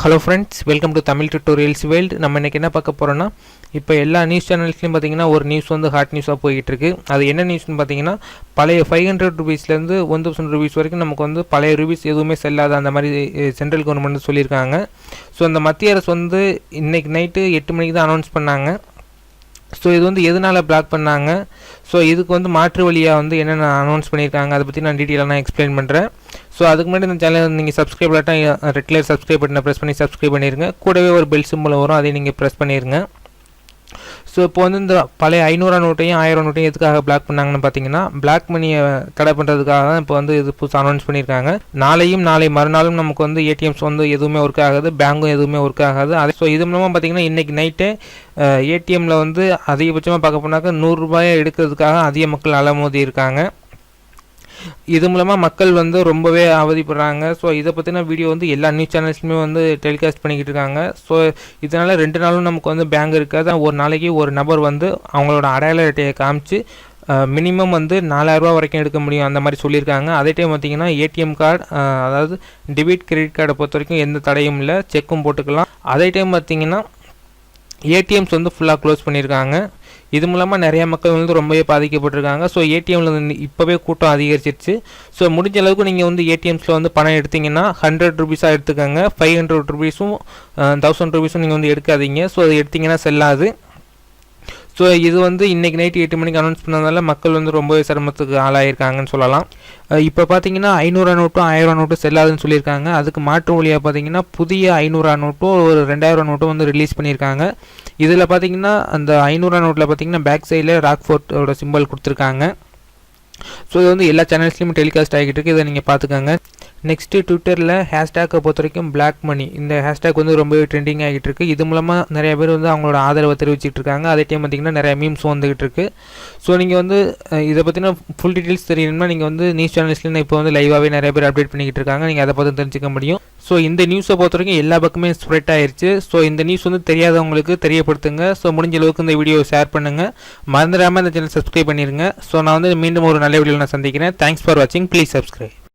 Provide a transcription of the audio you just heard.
Hello friends welcome to Tamil tutorials world நம்ம இன்றைக்கி என்ன பார்க்க போகிறோன்னா இப்போ எல்லா நியூஸ் சேனல்ஸ்லையும் பார்த்தீங்கன்னா ஒரு நியூஸ் வந்து ஹாட் நியூஸாக போய்கிட்டு இருக்கு அது என்ன நியூஸ்னு பார்த்தீங்கன்னா பழைய ஃபைவ் ஹண்ட்ரட் ருபீஸ்லேருந்து ஒன் தௌசண்ட் ருபீஸ் வரைக்கும் நமக்கு வந்து பழைய ருபீஸ் எதுவுமே செல்லாத அந்த மாதிரி சென்ட்ரல் கவர்மெண்ட் சொல்லியிருக்காங்க. ஸோ அந்த மத்திய அரசு வந்து இன்றைக்கி நைட்டு எட்டு மணிக்கு தான் அனௌன்ஸ் பண்ணாங்க. ஸோ இது வந்து எதனால் பிளாக் பண்ணாங்க? ஸோ இதுக்கு வந்து மாற்று வழியாக வந்து என்னென்ன அனௌன்ஸ் பண்ணியிருக்காங்க அதை பற்றி நான் டீட்டெயிலாக நான் எக்ஸ்பிளைன் பண்ணுறேன் ஸோ அதுக்கு முன்னாடி இந்த சேனல் நீங்கள் சப்ஸ்கிரைப் இல்லாட்டா ரெட் கலர் சப்ஸ்கிரைப் பட்டனை ப்ரெஸ் பண்ணி சப்ஸ்கிரைப் பண்ணிடுங்க கூடவே ஒரு பெல் சிம்பிள் வரும். அதையும் நீங்கள் ப்ரெஸ் பண்ணிடுங்க ஸோ இப்போ வந்து இந்த பழைய ஐநூறு நோட்டையும் ஆயிரம் நோட்டையும் எதுக்காக பிளாக் பண்ணாங்கன்னு பார்த்தீங்கன்னா பிளாக் மணியை தடை பண்ணுறதுக்காக தான் இப்போ வந்து இது புதுசாக அனௌன்ஸ் பண்ணியிருக்காங்க. நாளையும் நாளை மறுநாளும் நமக்கு வந்து ஏடிஎம்ஸ் வந்து எதுவுமே ஒர்க் ஆகாது பேங்கும் எதுவுமே ஒர்க் ஆகாது. அது ஸோ இது மூலமாக பார்த்தீங்கன்னா இன்றைக்கி நைட்டே ஏடிஎம்மில் வந்து அதிகபட்சமாக பார்க்க போனாக்கா நூறுரூபாயை எடுக்கிறதுக்காக அதிக மக்கள் அலமோதி இருக்காங்க இது மூலமாக மக்கள் வந்து ரொம்பவே அவதிப்படுறாங்க. ஸோ இதை பற்றின வீடியோ வந்து எல்லா நியூஸ் சேனல்ஸ்லையுமே வந்து டெலிகாஸ்ட் பண்ணிக்கிட்டு இருக்காங்க. ஸோ இதனால் ரெண்டு நாளும் நமக்கு வந்து பேங்க் இருக்காது. ஒரு நாளைக்கு ஒரு நபர் வந்து அவங்களோட அடையாள அட்டையை காமிச்சு மினிமம் வந்து நாலாயிரரூபா வரைக்கும் எடுக்க முடியும். அந்த மாதிரி சொல்லியிருக்காங்க. அதே டைம் பார்த்திங்கன்னா ஏடிஎம் கார்டு அதாவது டெபிட் கிரெடிட் கார்டை பொறுத்த வரைக்கும் எந்த தடையும் இல்லை. செக்கும் போட்டுக்கலாம். அதே டைம் பார்த்திங்கன்னா ஏடிஎம்ஸ் வந்து ஃபுல்லாக க்ளோஸ் பண்ணியிருக்காங்க இது மூலமாக நிறைய மக்கள் வந்து ரொம்பவே பாதிக்கப்பட்டிருக்காங்க. ஸோ ஏடிஎம்மில் வந்து இப்போவே கூட்டம் அதிகரிச்சிருச்சு. ஸோ முடிஞ்ச அளவுக்கு நீங்கள் வந்து ஏடிஎம்ஸில் வந்து பணம் எடுத்தீங்கன்னா ஹண்ட்ரட் ருபீஸாக எடுத்துக்கோங்க. ஃபைவ் ஹண்ட்ரட் ருபீஸும் தௌசண்ட் ருபீஸும் நீங்கள் வந்து எடுக்காதீங்க. ஸோ அது எடுத்தீங்கன்னா செல்லாது. ஸோ இது வந்து இன்றைக்கி நைட்டு எட்டு மணிக்கு அனௌன்ஸ் பண்ணதால மக்கள் வந்து ரொம்பவே சிரமத்துக்கு ஆளாயிருக்காங்கன்னு சொல்லலாம். இப்போ பார்த்தீங்கன்னா ஐநூறுவா நோட்டும் ஆயிரம் நோட்டும் செல்லாதுன்னு சொல்லியிருக்காங்க. அதுக்கு மாற்று வழியாக பார்த்தீங்கன்னா புதிய ஐநூறுவா நோட்டும் ஒரு ரெண்டாயிரம் நோட்டும் வந்து ரிலீஸ் பண்ணியிருக்காங்க. இதில் பார்த்தீங்கன்னா அந்த ஐநூறுவா நோட்டில் பார்த்தீங்கன்னா பேக் சைடில் ராக் ஃபோர்ட்டோட சிம்பிள் கொடுத்துருக்காங்க. ஸோ இது வந்து எல்லா சேனல்ஸ்லையும் டெலிகாஸ்ட் ஆகிட்டு இருக்கு. இதை நீங்கள் பார்த்துக்கோங்க நெக்ஸ்ட்டு ட்விட்டரில் ஹேஷ்டேக்கை பொறுத்த வரைக்கும் பிளாக் மணி இந்த ஹேஷ்டேக் வந்து ரொம்பவே ட்ரெண்டிங் ஆகிட்டு இருக்கு இது மூலமாக நிறைய பேர் வந்து அவங்களோட ஆதரவை தெரிவிச்சிட்டு இருக்காங்க. அதே டைம் பார்த்திங்கன்னா நிறைய மீம்ஸ் வந்துகிட்டு இருக்கு. ஸோ நீங்கள் வந்து இதை பற்றின ஃபுல் டீட்டெயில்ஸ் தெரியணும்னா நீங்கள் வந்து நியூஸ் சேனல்ஸ்லேருந்து இப்போ வந்து லைவாகவே நிறைய பேர் அப்டேட் பண்ணிக்கிட்டு இருக்காங்க. நீங்கள் அதை பார்த்து தெரிஞ்சுக்க முடியும். ஸோ இந்த நியூஸை பொறுத்த வரைக்கும் எல்லா பக்கமே ஸ்ப்ரெட் ஆயிடுச்சு ஸோ இந்த நியூஸ் வந்து தெரியாதவங்களுக்கு தெரியப்படுத்துங்க. ஸோ முடிஞ்ச அளவுக்கு இந்த வீடியோ ஷேர் பண்ணுங்கள் மறந்துடாமல் இந்த சேனல் சப்ஸ்கிரைப் பண்ணிடுங்க ஸோ நான் வந்து மீண்டும் ஒரு நல்ல வீடியோவில் நான் சந்திக்கிறேன். தேங்க்ஸ் ஃபார் வாட்சிங் ப்ளீஸ் சப்ஸ்கிரைப்